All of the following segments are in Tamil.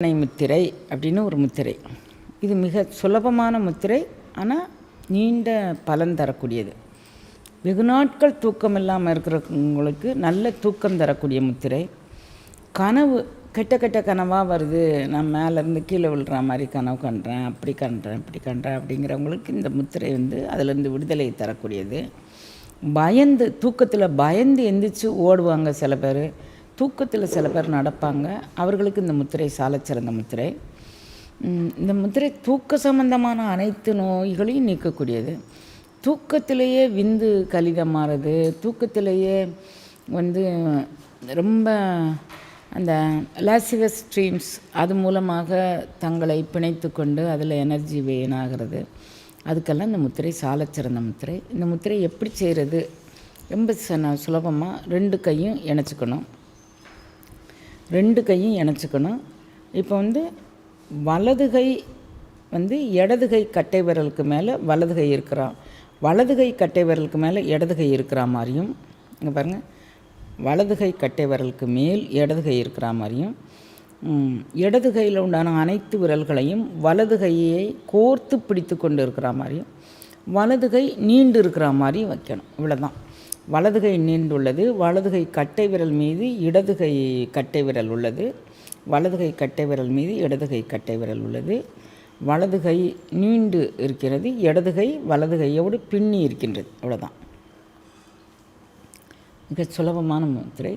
பரிவர்த்தனை முத்திரை அப்படின்னு ஒரு முத்திரை. இது மிக சுலபமான முத்திரை ஆனால் நீண்ட பலன் தரக்கூடியது. வெகு நாட்கள் தூக்கம் இல்லாமல் இருக்கிறவங்களுக்கு நல்ல தூக்கம் தரக்கூடிய முத்திரை. கனவு கெட்ட கெட்ட கனவாக வருது நான் மேலேருந்து கீழே விழுற மாதிரி கனவு கண்டுறேன் அப்படி கண்டுறேன் இப்படி கண்டுறேன் அப்படிங்கிறவங்களுக்கு இந்த முத்திரை வந்து அதிலேருந்து விடுதலை தரக்கூடியது. பயந்து தூக்கத்தில் பயந்து எந்திரிச்சு ஓடுவாங்க சில பேர். தூக்கத்தில் சில பேர் நடப்பாங்க. அவர்களுக்கு இந்த முத்திரை சாலச்சிறந்த முத்திரை. இந்த முத்திரை தூக்க சம்பந்தமான அனைத்து நோய்களையும் நீக்கக்கூடியது. தூக்கத்திலேயே விந்து கலிதமாகிறது தூக்கத்திலேயே வந்து ரொம்ப அந்த லாசிவஸ் ஸ்ட்ரீம்ஸ் அது மூலமாக தங்களை பிணைத்து கொண்டு அதில் எனர்ஜி வேணாகிறது அதுக்கெல்லாம் இந்த முத்திரை சாலச்சிறந்த முத்திரை. இந்த முத்திரை எப்படி செய்கிறது ரொம்ப சுலபமாக ரெண்டு கையும் இணைச்சிக்கணும். ரெண்டு கையும் இணைச்சிக்கணும். இப்போ வந்து வலது கை வந்து இடது கை கட்டை விரலுக்கு மேலே வலது கை இருக்கிறா. வலது கை கட்டை விரலுக்கு மேலே இடது கை இருக்கிற மாதிரியும் இங்கே பாருங்கள் வலது கை கட்டை விரலுக்கு மேல் இடது கை இருக்கிற மாதிரியும் இடது கையில் உண்டான அனைத்து விரல்களையும் வலது கையை கோர்த்து பிடித்து கொண்டு இருக்கிற மாதிரியும் வலது கை நீண்டு இருக்கிற மாதிரியும் வைக்கணும். இவ்வளோதான் வலது கை நீண்டுள்ளது வலது கை கட்டை விரல் மீது இடது கை கட்டை விரல் உள்ளது. வலது கை கட்டை விரல் மீது இடது கை கட்டை விரல் உள்ளது. வலது கை நீண்டு இருக்கிறது. இடது கை வலது கையோடு பின்னி இருக்கின்றது. அவ்வளோதான் மிக சுலபமான முத்திரை.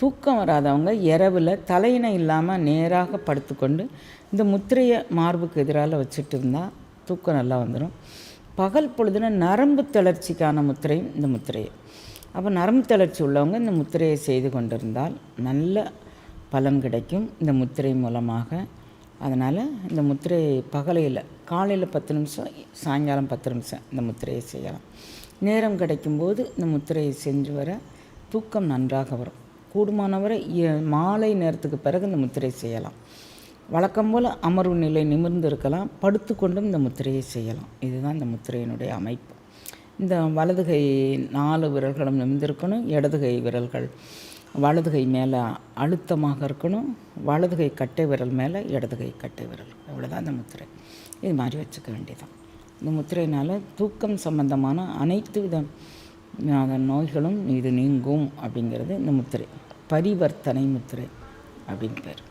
தூக்கம் வராதவங்க இரவில் தலையினை இல்லாமல் நேராக படுத்துக்கொண்டு இந்த முத்திரையை மார்புக்கு எதிரால் வச்சுட்டு இருந்தால் தூக்கம் நல்லா வந்துடும் பகல் பொழுதுன நரம்பு தளர்ச்சிக்கான முத்திரை இந்த முத்திரை அப்போ நரம்பு தளர்ச்சி உள்ளவங்க இந்த முத்திரையை செய்து கொண்டிருந்தால் நல்ல பலன் கிடைக்கும் இந்த முத்திரை மூலமாக. அதனால் இந்த முத்திரை பகலையில் காலையில் பத்து நிமிஷம் சாயங்காலம் பத்து நிமிஷம் இந்த முத்திரையை செய்யலாம். நேரம் கிடைக்கும்போது இந்த முத்திரையை செஞ்சு வர தூக்கம் நன்றாக வரும். கூடுமானவரை மாலை நேரத்துக்கு பிறகு இந்த முத்திரை செய்யலாம். வழக்கம் போல் அமர்வு நிலை நிமிர்ந்து இருக்கலாம் படுத்துக்கொண்டும் இந்த முத்திரையை செய்யலாம். இதுதான் இந்த முத்திரையினுடைய அமைப்பு. இந்த வலது கை நாலு விரல்களும் நிமிர்ந்திருக்கணும் இடது கை விரல்கள் வலது கை மேலே அழுத்தமாக இருக்கணும் வலது கை கட்டை விரல் மேலே இடது கை கட்டை விரல். இவ்வளோதான் இந்த முத்திரை. இது மாதிரி வச்சுக்க வேண்டியதான் இந்த முத்திரையினால் தூக்கம் சம்பந்தமான அனைத்து வித நோய்களும் இது நீங்கும் அப்படிங்கிறது இந்த முத்திரை. பரிவர்த்தனை முத்திரை அப்படின்னு பேர்.